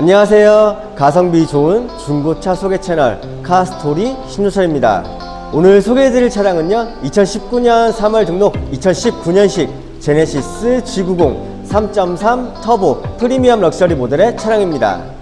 안녕하세요. 가성비 좋은 중고차 소개 채널 카스토리 신조철입니다. 오늘 소개해드릴 차량은요, 2019년 3월 등록 2019년식 제네시스 G90 3.3 터보 프리미엄 럭셔리 모델의 차량입니다.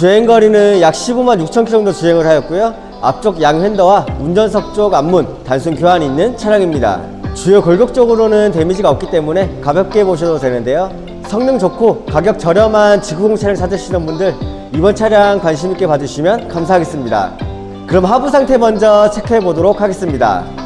주행 거리는 약 15만 6천 킬로 정도 주행을 하였고요. 앞쪽 양 휀더와 운전석 쪽 앞문 단순 교환이 있는 차량입니다. 주요 골격 쪽으로는 데미지가 없기 때문에 가볍게 보셔도 되는데요. 성능 좋고 가격 저렴한 G90 차량 찾으시는 분들 이번 차량 관심 있게 봐주시면 감사하겠습니다. 그럼 하부 상태 먼저 체크해 보도록 하겠습니다.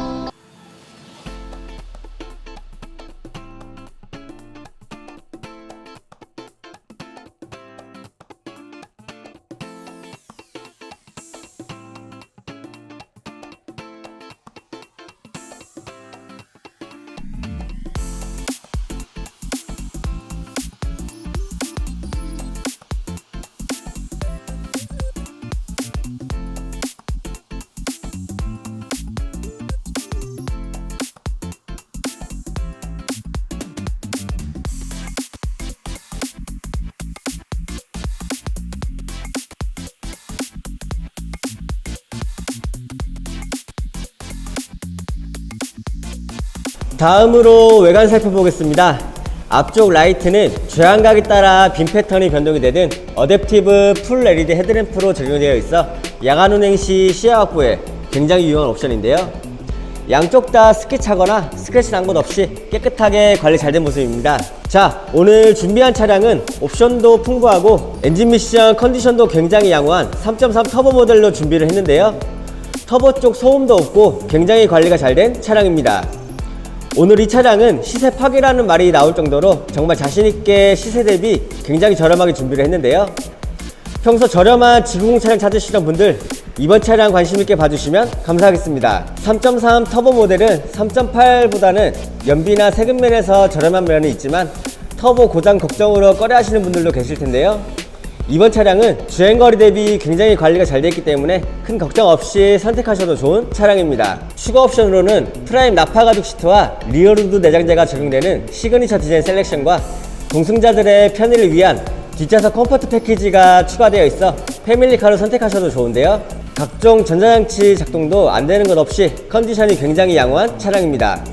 다음으로 외관 살펴보겠습니다. 앞쪽 라이트는 주행각에 따라 빔 패턴이 변동이 되는 어댑티브 풀 LED 헤드램프로 적용되어 있어 야간 운행 시 시야 확보에 굉장히 유용한 옵션인데요. 양쪽 다 스케치하거나 스크래치 난 것 없이 깨끗하게 관리 잘 된 모습입니다. 자, 오늘 준비한 차량은 옵션도 풍부하고 엔진 미션 컨디션도 굉장히 양호한 3.3 터보 모델로 준비를 했는데요. 터보 쪽 소음도 없고 굉장히 관리가 잘 된 차량입니다. 오늘 이 차량은 시세 파괴라는 말이 나올 정도로 정말 자신있게 시세 대비 굉장히 저렴하게 준비를 했는데요. 평소 저렴한 G90 차량 찾으시던 분들 이번 차량 관심있게 봐주시면 감사하겠습니다. 3.3 터보 모델은 3.8보다는 연비나 세금 면에서 저렴한 면이 있지만 터보 고장 걱정으로 꺼려 하시는 분들도 계실 텐데요. 이번 차량은 주행거리 대비 굉장히 관리가 잘 되어 있기 때문에 큰 걱정 없이 선택하셔도 좋은 차량입니다. 추가 옵션으로는 프라임 나파 가죽 시트와 리어루드 내장재가 적용되는 시그니처 디자인 셀렉션과 동승자들의 편의를 위한 뒷좌석 컴포트 패키지가 추가되어 있어 패밀리카로 선택하셔도 좋은데요. 각종 전자장치 작동도 안 되는 것 없이 컨디션이 굉장히 양호한 차량입니다.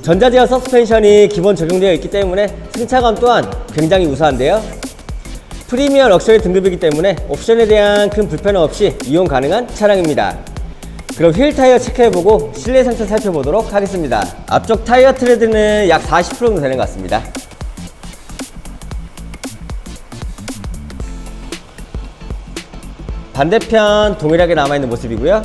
전자제어 서스펜션이 기본 적용되어 있기 때문에 승차감 또한 굉장히 우수한데요. 프리미엄 럭셔리 등급이기 때문에 옵션에 대한 큰 불편 없이 이용 가능한 차량입니다. 그럼 휠 타이어 체크해보고 실내 상태 살펴보도록 하겠습니다. 앞쪽 타이어 트레드는 약 40% 정도 되는 것 같습니다. 반대편 동일하게 남아있는 모습이고요.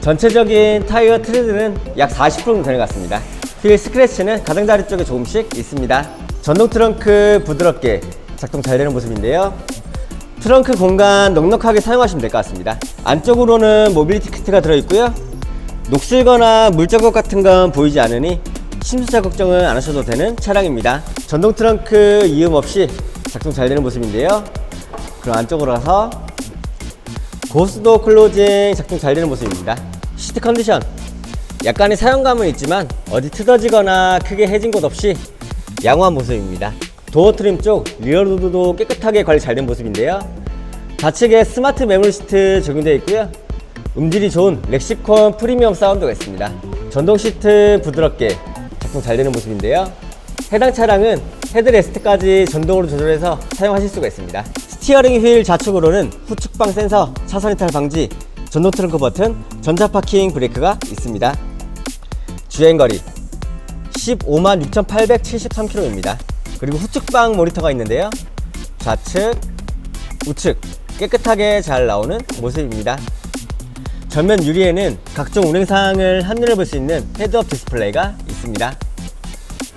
전체적인 타이어 트레드는 약 40% 정도 되는 것 같습니다. 휠 스크래치는 가장자리 쪽에 조금씩 있습니다. 전동 트렁크 부드럽게 작동 잘 되는 모습인데요. 트렁크 공간 넉넉하게 사용하시면 될 것 같습니다. 안쪽으로는 모빌리티 키트가 들어있고요. 녹슬거나 물 자국 같은 건 보이지 않으니 침수자 걱정은 안 하셔도 되는 차량입니다. 전동 트렁크 이음 없이 작동 잘 되는 모습인데요. 그럼 안쪽으로 가서 고스도 클로징 작동 잘 되는 모습입니다. 시트 컨디션 약간의 사용감은 있지만 어디 트어지거나 크게 해진 곳 없이 양호한 모습입니다. 도어 트림 쪽 리어로드도 깨끗하게 관리 잘 된 모습인데요. 좌측에 스마트 메모리 시트 적용되어 있고요. 음질이 좋은 렉시콘 프리미엄 사운드가 있습니다. 전동 시트 부드럽게 작동 잘 되는 모습인데요. 해당 차량은 헤드레스트까지 전동으로 조절해서 사용하실 수가 있습니다. 스티어링 휠 좌측으로는 후측방 센서, 차선 이탈 방지, 전동 트렁크 버튼, 전자 파킹 브레이크가 있습니다. 주행거리 15만 6,873km입니다. 그리고 후측방 모니터가 있는데요. 좌측, 우측 깨끗하게 잘 나오는 모습입니다. 전면 유리에는 각종 운행 사항을 한눈에 볼 수 있는 헤드업 디스플레이가 있습니다.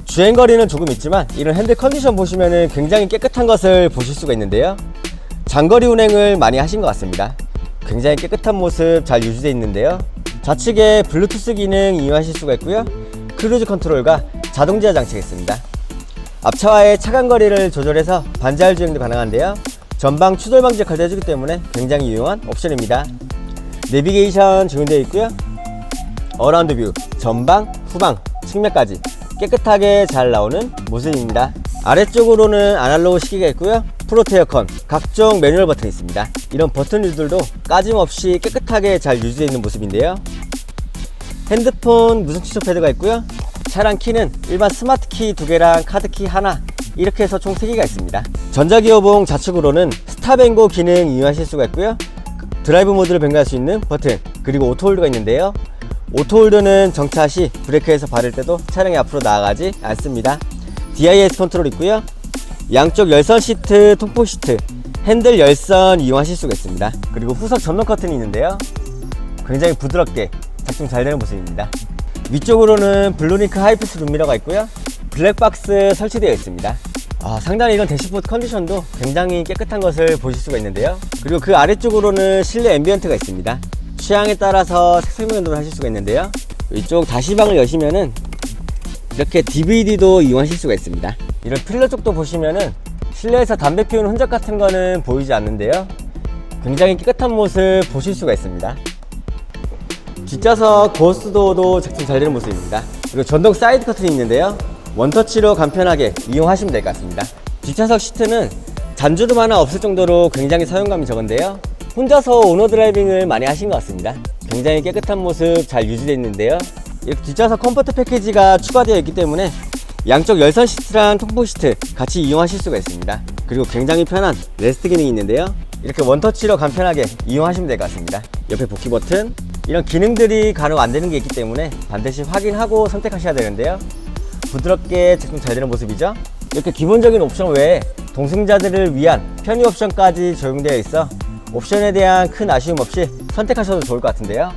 주행 거리는 조금 있지만 이런 핸들 컨디션 보시면 굉장히 깨끗한 것을 보실 수가 있는데요. 장거리 운행을 많이 하신 것 같습니다. 굉장히 깨끗한 모습 잘 유지되어 있는데요. 좌측에 블루투스 기능 이용하실 수가 있고요. 크루즈 컨트롤과 자동 제어 장치가 있습니다. 앞차와의 차간 거리를 조절해서 반자율 주행도 가능한데요. 전방 추돌 방지 역할도 해주기 때문에 굉장히 유용한 옵션입니다. 내비게이션 적용되어 있고요. 어라운드 뷰, 전방, 후방, 측면까지 깨끗하게 잘 나오는 모습입니다. 아래쪽으로는 아날로그 시계가 있고요. 프로테 에어컨, 각종 매뉴얼 버튼이 있습니다. 이런 버튼들도 까짐없이 깨끗하게 잘 유지되어 있는 모습인데요. 핸드폰 무선 취소 패드가 있고요. 차량 키는 일반 스마트 키 두 개랑 카드 키 하나 이렇게 해서 총 3개가 있습니다. 전자기어봉 좌측으로는 스탑앤고 기능 이용하실 수가 있고요. 드라이브 모드를 변경할 수 있는 버튼 그리고 오토홀드가 있는데요. 오토홀드는 정차 시 브레이크에서 바를 때도 차량이 앞으로 나아가지 않습니다. DIS 컨트롤 있고요. 양쪽 열선 시트, 통풍 시트, 핸들 열선 이용하실 수가 있습니다. 그리고 후석 전면 커튼이 있는데요. 굉장히 부드럽게 작동 잘 되는 모습입니다. 위쪽으로는 블루링크 하이패스 룸미러가 있고요. 블랙박스 설치되어 있습니다. 아, 상당히 이런 대시보드 컨디션도 굉장히 깨끗한 것을 보실 수가 있는데요. 그리고 그 아래쪽으로는 실내 앰비언트가 있습니다. 취향에 따라서 색상 변동을 하실 수가 있는데요. 이쪽 다시방을 여시면은 이렇게 DVD도 이용하실 수가 있습니다. 이런 필러 쪽도 보시면은 실내에서 담배 피우는 흔적 같은 거는 보이지 않는데요. 굉장히 깨끗한 모습 보실 수가 있습니다. 뒷좌석 고스도어도 작동 잘 되는 모습입니다. 그리고 전동 사이드 커튼이 있는데요. 원터치로 간편하게 이용하시면 될 것 같습니다. 뒷좌석 시트는 잔주름 하나 없을 정도로 굉장히 사용감이 적은데요. 혼자서 오너 드라이빙을 많이 하신 것 같습니다. 굉장히 깨끗한 모습 잘 유지되어 있는데요. 이렇게 뒷좌석 컴포트 패키지가 추가되어 있기 때문에 양쪽 열선 시트랑 통풍 시트 같이 이용하실 수가 있습니다. 그리고 굉장히 편한 레스트 기능이 있는데요. 이렇게 원터치로 간편하게 이용하시면 될 것 같습니다. 옆에 복귀 버튼 이런 기능들이 가능 안 되는 게 있기 때문에 반드시 확인하고 선택하셔야 되는데요. 부드럽게 작동 잘 되는 모습이죠. 이렇게 기본적인 옵션 외에 동승자들을 위한 편의 옵션까지 적용되어 있어 옵션에 대한 큰 아쉬움 없이 선택하셔도 좋을 것 같은데요.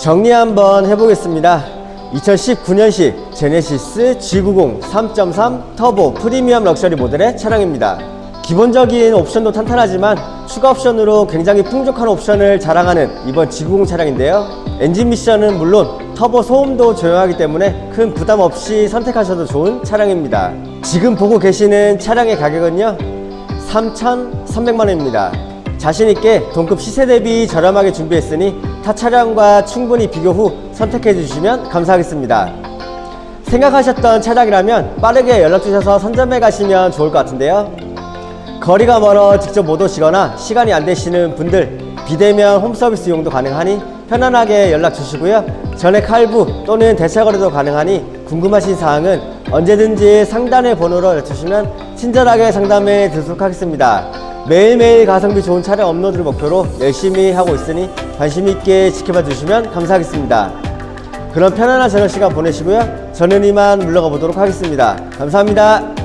정리 한번 해보겠습니다. 2019년식 제네시스 G90 3.3 터보 프리미엄 럭셔리 모델의 차량입니다. 기본적인 옵션도 탄탄하지만 추가 옵션으로 굉장히 풍족한 옵션을 자랑하는 이번 G90 차량인데요. 엔진 미션은 물론 터보 소음도 조용하기 때문에 큰 부담 없이 선택하셔도 좋은 차량입니다. 지금 보고 계시는 차량의 가격은요. 3,300만 원입니다. 자신 있게 동급 시세 대비 저렴하게 준비했으니 타 차량과 충분히 비교 후 선택해 주시면 감사하겠습니다. 생각하셨던 차량이라면 빠르게 연락 주셔서 선점해 가시면 좋을 것 같은데요. 거리가 멀어 직접 못 오시거나 시간이 안 되시는 분들 비대면 홈서비스 이용도 가능하니 편안하게 연락 주시고요. 전액 할부 또는 대차 거래도 가능하니 궁금하신 사항은 언제든지 상단의 번호로 연락 주시면 친절하게 상담해 드리도록 하겠습니다. 매일매일 가성비 좋은 차량 업로드를 목표로 열심히 하고 있으니 관심 있게 지켜봐 주시면 감사하겠습니다. 그럼 편안한 저녁 시간 보내시고요. 저는 이만 물러가 보도록 하겠습니다. 감사합니다.